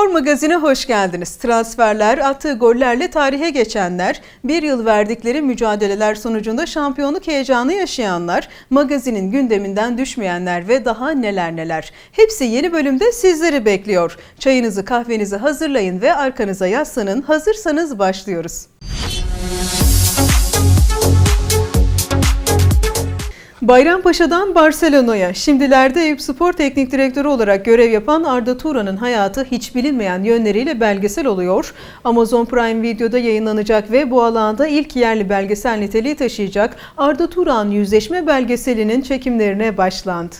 Spor magazine hoş geldiniz. Transferler, attığı gollerle tarihe geçenler, bir yıl verdikleri mücadeleler sonucunda şampiyonluk heyecanı yaşayanlar, magazinin gündeminden düşmeyenler ve daha neler neler. Hepsi yeni bölümde sizleri bekliyor. Çayınızı kahvenizi hazırlayın ve arkanıza yaslanın. Hazırsanız başlıyoruz. Bayrampaşa'dan Barcelona'ya, şimdilerde Eyüp Spor Teknik Direktörü olarak görev yapan Arda Turan'ın hayatı hiç bilinmeyen yönleriyle belgesel oluyor. Amazon Prime Video'da yayınlanacak ve bu alanda ilk yerli belgesel niteliği taşıyacak Arda Turan Yüzleşme belgeselinin çekimlerine başlandı.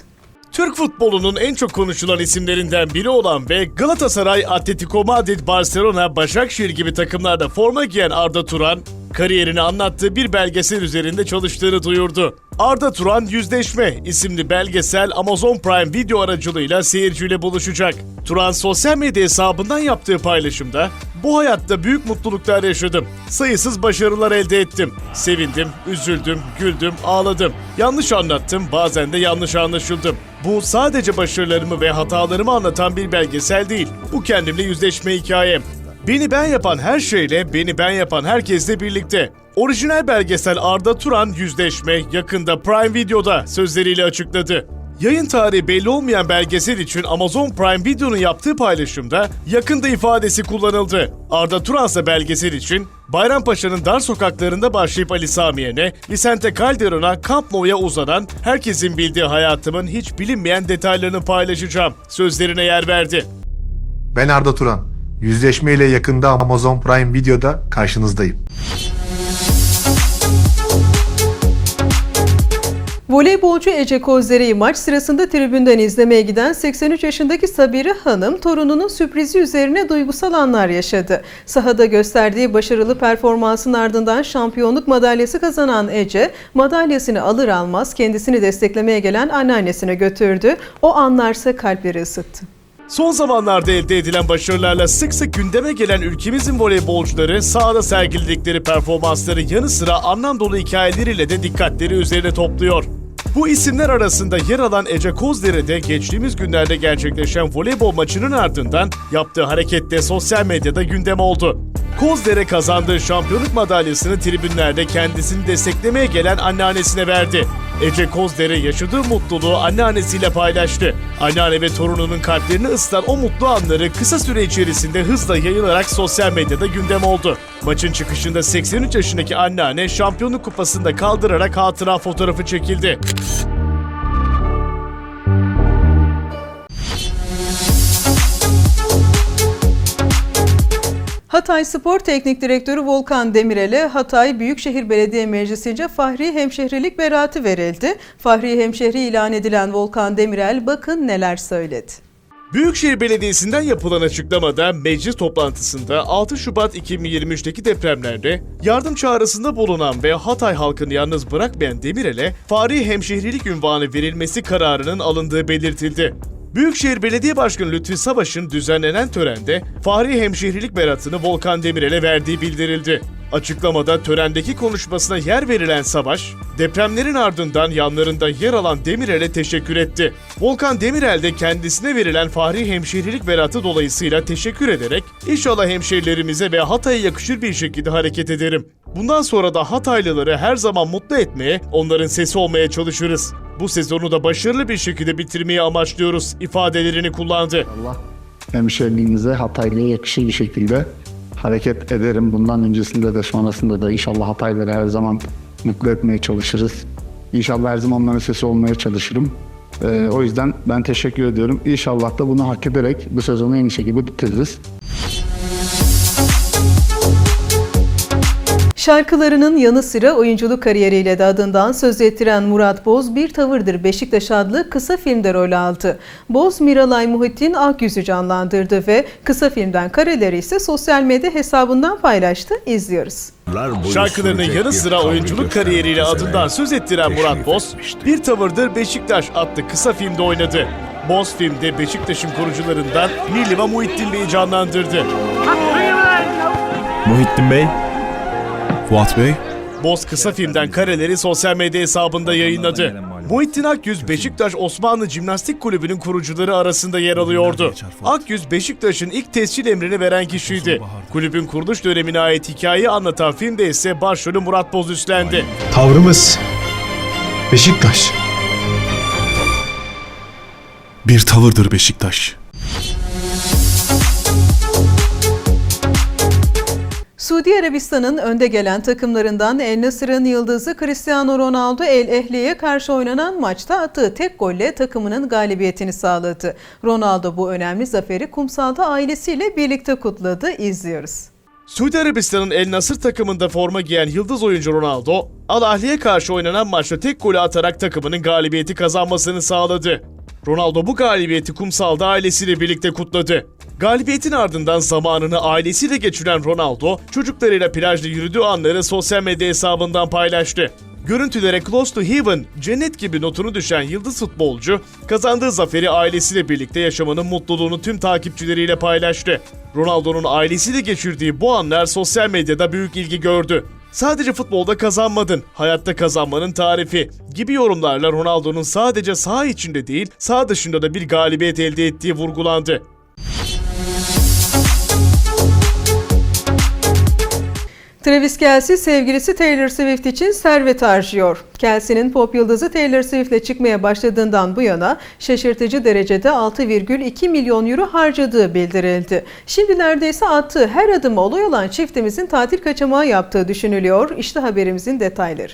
Türk futbolunun en çok konuşulan isimlerinden biri olan ve Galatasaray, Atletico Madrid, Barcelona, Başakşehir gibi takımlarda forma giyen Arda Turan, kariyerini anlattığı bir belgesel üzerinde çalıştığını duyurdu. Arda Turan Yüzleşme isimli belgesel Amazon Prime video aracılığıyla seyirciyle buluşacak. Turan sosyal medya hesabından yaptığı paylaşımda bu hayatta büyük mutluluklar yaşadım. Sayısız başarılar elde ettim. Sevindim, üzüldüm, güldüm, ağladım. Yanlış anlattım, bazen de yanlış anlaşıldım. Bu sadece başarılarımı ve hatalarımı anlatan bir belgesel değil. Bu kendimle yüzleşme hikayem. Beni ben yapan her şeyle, beni ben yapan herkesle birlikte. Orijinal belgesel Arda Turan Yüzleşme yakında Prime Video'da sözleriyle açıkladı. Yayın tarihi belli olmayan belgesel için Amazon Prime Video'nun yaptığı paylaşımda yakında ifadesi kullanıldı. Arda Turan ise belgesel için Bayrampaşa'nın dar sokaklarında başlayıp Ali Samiye'ne, Vicente Calderon'a, Camp Nou'ya uzanan herkesin bildiği hayatımın hiç bilinmeyen detaylarını paylaşacağım. Sözlerine yer verdi. Ben Arda Turan. Yüzleşme ile yakında Amazon Prime Video'da karşınızdayım. Voleybolcu Ece Kozdere'yi maç sırasında tribünden izlemeye giden 83 yaşındaki Sabire Hanım torununun sürprizi üzerine duygusal anlar yaşadı. Sahada gösterdiği başarılı performansın ardından şampiyonluk madalyası kazanan Ece, madalyasını alır almaz kendisini desteklemeye gelen anneannesine götürdü. O anlarsa kalpleri ısıttı. Son zamanlarda elde edilen başarılarla sık sık gündeme gelen ülkemizin voleybolcuları sahada sergiledikleri performansların yanı sıra anlam dolu hikayeleriyle de dikkatleri üzerine topluyor. Bu isimler arasında yer alan Ece Kozdere de geçtiğimiz günlerde gerçekleşen voleybol maçının ardından yaptığı harekette sosyal medyada gündem oldu. Kozdere kazandığı şampiyonluk madalyasını tribünlerde kendisini desteklemeye gelen anneannesine verdi. Ece Kozdere yaşadığı mutluluğu anneannesiyle paylaştı. Anneanne ve torununun kalplerini ısıtan o mutlu anları kısa süre içerisinde hızla yayılarak sosyal medyada gündem oldu. Maçın çıkışında 83 yaşındaki anneanne şampiyonluk kupasını da kaldırarak hatıra fotoğrafı çekildi. Hatay Spor Teknik Direktörü Volkan Demirel'e Hatay Büyükşehir Belediye Meclisi'nce Fahri Hemşehrilik beraati verildi. Fahri Hemşehri ilan edilen Volkan Demirel bakın neler söyledi. Büyükşehir Belediyesi'nden yapılan açıklamada meclis toplantısında 6 Şubat 2023'teki depremlerde yardım çağrısında bulunan ve Hatay halkını yalnız bırakmayan Demirel'e Fahri Hemşehrilik ünvanı verilmesi kararının alındığı belirtildi. Büyükşehir Belediye Başkanı Lütfi Savaş'ın düzenlenen törende Fahri Hemşehrilik beratını Volkan Demirel'e verdiği bildirildi. Açıklamada törendeki konuşmasına yer verilen Savaş, depremlerin ardından yanlarında yer alan Demirel'e teşekkür etti. Volkan Demirel de kendisine verilen Fahri Hemşehrilik beratı dolayısıyla teşekkür ederek inşallah hemşehrilerimize ve Hatay'a yakışır bir şekilde hareket ederim. Bundan sonra da Hataylıları her zaman mutlu etmeye, onların sesi olmaya çalışırız. Bu sezonu da başarılı bir şekilde bitirmeyi amaçlıyoruz ifadelerini kullandı. Allah hemşeriliğimize Hataylı'ya yakışır bir şekilde hareket ederim. Bundan öncesinde de sonrasında da inşallah Hataylıları her zaman mutlu etmeye çalışırız. İnşallah her zaman onların sesi olmaya çalışırım. Ee, o yüzden ben teşekkür ediyorum. İnşallah da bunu hak ederek bu sezonu en iyi şekilde bitiririz. Şarkılarının yanı sıra oyunculuk kariyeriyle de adından söz ettiren Murat Boz Bir Tavırdır Beşiktaş adlı kısa filmde rol aldı. Boz Miralay Muhittin Akyüz'ü canlandırdı ve kısa filmden kareleri ise sosyal medya hesabından paylaştı. İzliyoruz. Şarkılarının yanı sıra oyunculuk kariyeriyle adından söz ettiren Murat Boz, Bir Tavırdır Beşiktaş adlı kısa filmde oynadı. Boz filmde Beşiktaş'ın kurucularından Mirliva Muhittin Bey'i canlandırdı. Muhittin Bey, Fuat Bey, Boz kısa filmden kareleri sosyal medya hesabında yayınladı. Muhittin Akyüz Beşiktaş Osmanlı Cimnastik Kulübü'nün kurucuları arasında yer alıyordu. Akyüz Beşiktaş'ın ilk tescil emrini veren kişiydi. Kulübün kuruluş dönemine ait hikayeyi anlatan filmde ise başrolü Murat Boz üstlendi. Tavrımız Beşiktaş. Bir tavırdır Beşiktaş. Suudi Arabistan'ın önde gelen takımlarından El Nasır'ın yıldızı Cristiano Ronaldo El Ehli'ye karşı oynanan maçta attığı tek golle takımının galibiyetini sağladı. Ronaldo bu önemli zaferi kumsalda ailesiyle birlikte kutladı. İzliyoruz. Suudi Arabistan'ın El Nasır takımında forma giyen yıldız oyuncu Ronaldo, Al Ahli'ye karşı oynanan maçta tek golü atarak takımının galibiyeti kazanmasını sağladı. Ronaldo bu galibiyeti kumsalda ailesiyle birlikte kutladı. Galibiyetin ardından zamanını ailesiyle geçiren Ronaldo, çocuklarıyla plajda yürüdüğü anları sosyal medya hesabından paylaştı. Görüntülere Close to Heaven, cennet gibi notunu düşen yıldız futbolcu, kazandığı zaferi ailesiyle birlikte yaşamanın mutluluğunu tüm takipçileriyle paylaştı. Ronaldo'nun ailesiyle geçirdiği bu anlar sosyal medyada büyük ilgi gördü. Sadece futbolda kazanmadın, hayatta kazanmanın tarifi gibi yorumlarla Ronaldo'nun sadece saha içinde değil, saha dışında da bir galibiyet elde ettiği vurgulandı. Travis Kelce sevgilisi Taylor Swift için servet harcıyor. Kelce'nin pop yıldızı Taylor Swift'le çıkmaya başladığından bu yana şaşırtıcı derecede 6,2 milyon euro harcadığı bildirildi. Şimdi neredeyse attığı her adıma olay olan çiftimizin tatil kaçamağı yaptığı düşünülüyor. İşte haberimizin detayları.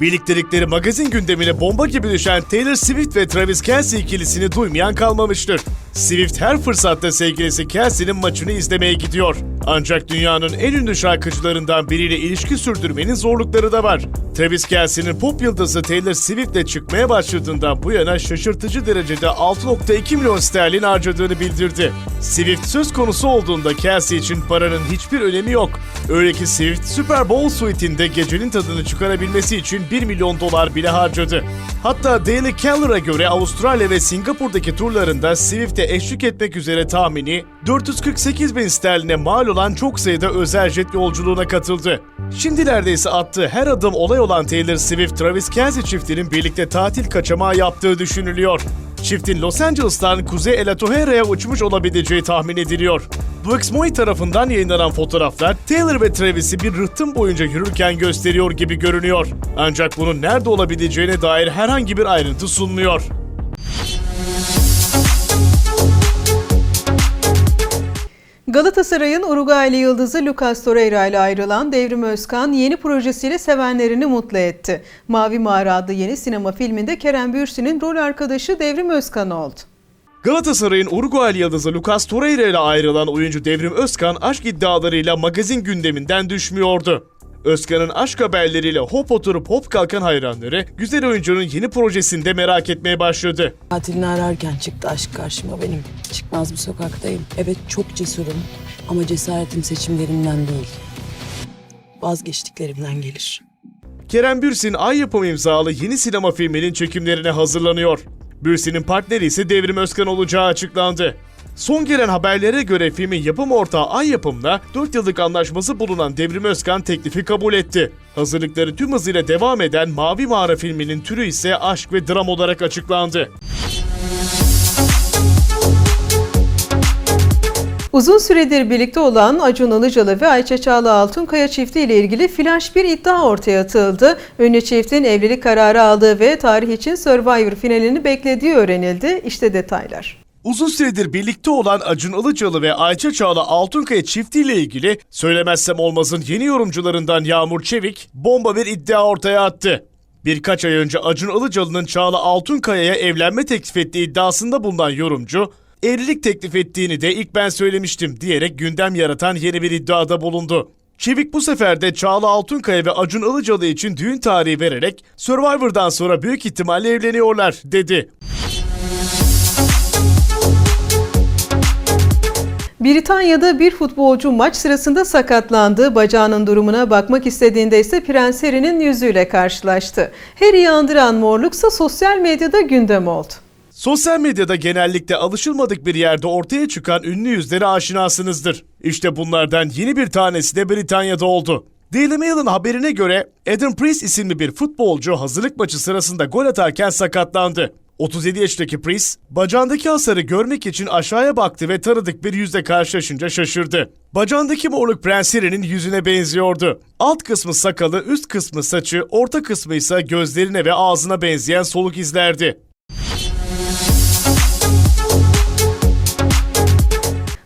Birliktelikleri magazin gündemine bomba gibi düşen Taylor Swift ve Travis Kelce ikilisini duymayan kalmamıştır. Swift her fırsatta sevgilisi Kelce'nin maçını izlemeye gidiyor. Ancak dünyanın en ünlü şarkıcılarından biriyle ilişki sürdürmenin zorlukları da var. Travis Kelce'nin pop yıldızı Taylor Swift'le çıkmaya başladığından bu yana şaşırtıcı derecede 6.2 milyon sterlin harcadığını bildirdi. Swift söz konusu olduğunda Kelce için paranın hiçbir önemi yok. Öyle ki Swift Super Bowl suite'inde gecenin tadını çıkarabilmesi için 1 milyon dolar bile harcadı. Hatta Daily Caller'a göre Avustralya ve Singapur'daki turlarında Swift'e eşlik etmek üzere tahmini 448 bin sterline mal olan çok sayıda özel jet yolculuğuna katıldı. Şimdi neredeyse attığı her adım olay olan Taylor Swift-Travis Kelce çiftinin birlikte tatil kaçamağı yaptığı düşünülüyor. Çiftin Los Angeles'tan Kuzey Elatohera'ya uçmuş olabileceği tahmin ediliyor. Buxmoy tarafından yayınlanan fotoğraflar Taylor ve Travis'i bir rıhtım boyunca yürürken gösteriyor gibi görünüyor. Ancak bunun nerede olabileceğine dair herhangi bir ayrıntı sunmuyor. Galatasaray'ın Uruguaylı yıldızı Lucas Torreira ile ayrılan Devrim Özkan yeni projesiyle sevenlerini mutlu etti. Mavi Mağara adlı yeni sinema filminde Kerem Bürsin'in rol arkadaşı Devrim Özkan oldu. Galatasaray'ın Uruguaylı yıldızı Lucas Torreira ile ayrılan oyuncu Devrim Özkan aşk iddialarıyla magazin gündeminden düşmüyordu. Özkan'ın aşk haberleriyle hop oturup hop kalkan hayranları güzel oyuncunun yeni projesinde merak etmeye başladı. Katilini ararken çıktı aşk karşıma benim. Çıkmaz bir sokaktayım. Evet çok cesurum ama cesaretim seçimlerimden değil. Vazgeçtiklerimden gelir. Kerem Bürsin Ay Yapım imzalı yeni sinema filminin çekimlerine hazırlanıyor. Bürsin'in partneri ise Devrim Özkan olacağı açıklandı. Son gelen haberlere göre filmin yapım ortağı Ay Yapım'la 4 yıllık anlaşması bulunan Devrim Özkan teklifi kabul etti. Hazırlıkları tüm hızıyla devam eden Mavi Mağara filminin türü ise aşk ve dram olarak açıklandı. Uzun süredir birlikte olan Acun Ilıcalı ve Ayça Çağla Altunkaya çifti ile ilgili flash bir iddia ortaya atıldı. Ünlü çiftin evlilik kararı aldığı ve tarih için Survivor finalini beklediği öğrenildi. İşte detaylar. Uzun süredir birlikte olan Acun Ilıcalı ve Ayça Çağla Altunkaya çiftiyle ilgili söylemezsem olmazın yeni yorumcularından Yağmur Çevik bomba bir iddia ortaya attı. Birkaç ay önce Acun Ilıcalı'nın Çağla Altunkaya'ya evlenme teklif ettiği iddiasında bulunan yorumcu, evlilik teklif ettiğini de ilk ben söylemiştim diyerek gündem yaratan yeni bir iddiada bulundu. Çevik bu sefer de Çağla Altunkaya ve Acun Ilıcalı için düğün tarihi vererek Survivor'dan sonra büyük ihtimalle evleniyorlar dedi. Britanya'da bir futbolcu maç sırasında sakatlandı. Bacağının durumuna bakmak istediğinde ise Prens Harry'nin yüzüyle karşılaştı. Harry'i andıran morluksa sosyal medyada gündem oldu. Sosyal medyada genellikle alışılmadık bir yerde ortaya çıkan ünlü yüzlere aşinasınızdır. İşte bunlardan yeni bir tanesi de Britanya'da oldu. Daily Mail'ın haberine göre Adam Priest isimli bir futbolcu hazırlık maçı sırasında gol atarken sakatlandı. 37 yaşındaki Priest, bacağındaki hasarı görmek için aşağıya baktı ve tanıdık bir yüzle karşılaşınca şaşırdı. Bacağındaki morluk Prens Harry'nin yüzüne benziyordu. Alt kısmı sakalı, üst kısmı saçı, orta kısmı ise gözlerine ve ağzına benzeyen soluk izlerdi.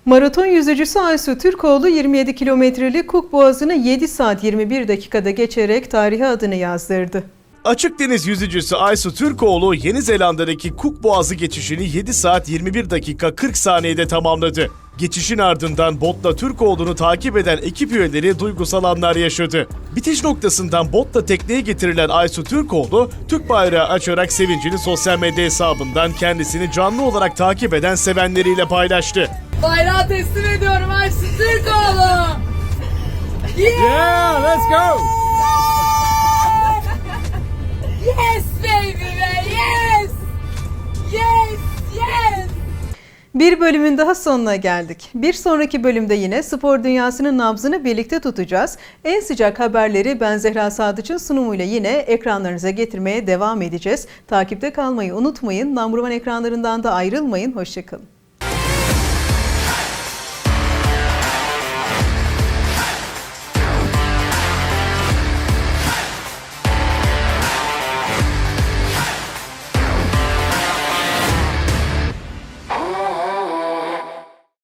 Maraton yüzücüsü Aysu Türkoğlu 27 kilometrelik Cook Boğazı'nı 7 saat 21 dakikada geçerek tarihe adını yazdırdı. Açık deniz yüzücüsü Aysu Türkoğlu Yeni Zelanda'daki Cook Boğazı geçişini 7 saat 21 dakika 40 saniyede tamamladı. Geçişin ardından botla Türkoğlu'nu takip eden ekip üyeleri duygusal anlar yaşadı. Bitiş noktasından botla tekneye getirilen Aysu Türkoğlu, Türk bayrağı açarak sevincini sosyal medya hesabından kendisini canlı olarak takip eden sevenleriyle paylaştı. Bayrağı teslim ediyorum Ayşe Türkoğlu. Yeah, let's go. Yes baby be, yes. Yes, yes. Bir bölümün daha sonuna geldik. Bir sonraki bölümde yine spor dünyasının nabzını birlikte tutacağız. En sıcak haberleri ben Zehra Sadıç'ın sunumuyla yine ekranlarınıza getirmeye devam edeceğiz. Takipte kalmayı unutmayın. One ekranlarından da ayrılmayın. Hoşçakalın.